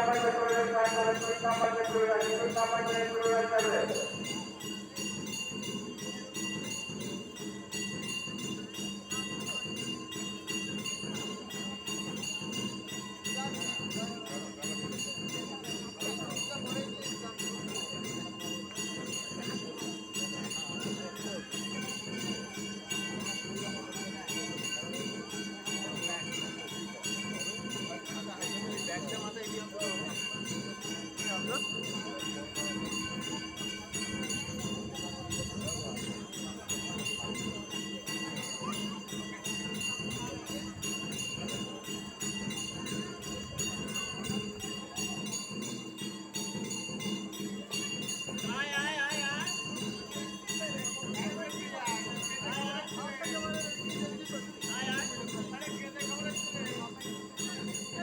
নাম্বারকে তুলে রাখতে হবে তিন নাম্বারকে তুলে রাখতে তিন নাম্বারকে gerekiyor.